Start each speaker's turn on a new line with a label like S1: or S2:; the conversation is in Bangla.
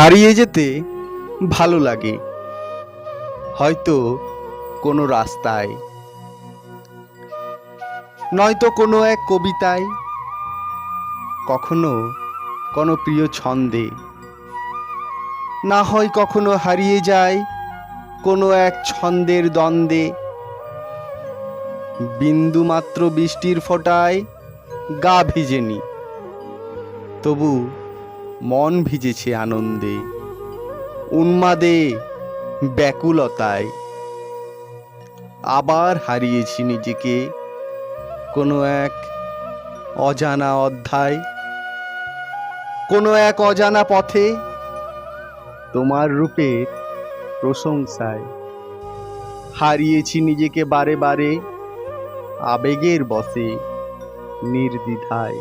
S1: হারিয়ে যেতে ভালো লাগে। হয়তো কোনো রাস্তায়, নয়তো কোনো এক কবিতায়, কখনো কোনো প্রিয় ছন্দে। না হয় কখনো হারিয়ে যায় কোনো এক ছন্দের দ্বন্দ্বে। বিন্দুমাত্র বৃষ্টির ফোঁটায় গা ভিজেনি। তবু মন ভিজেছে আনন্দে। উন্মাদে ব্যাকুলতায়। আবার হারিয়েছি নিজেকে কোনো এক অজানা অধ্যায়। কোনো এক অজানা পথে তোমার রূপের প্রশংসায়। হারিয়েছি নিজেকে বারে বারে আবেগের বসে নির্দ্বিধায়।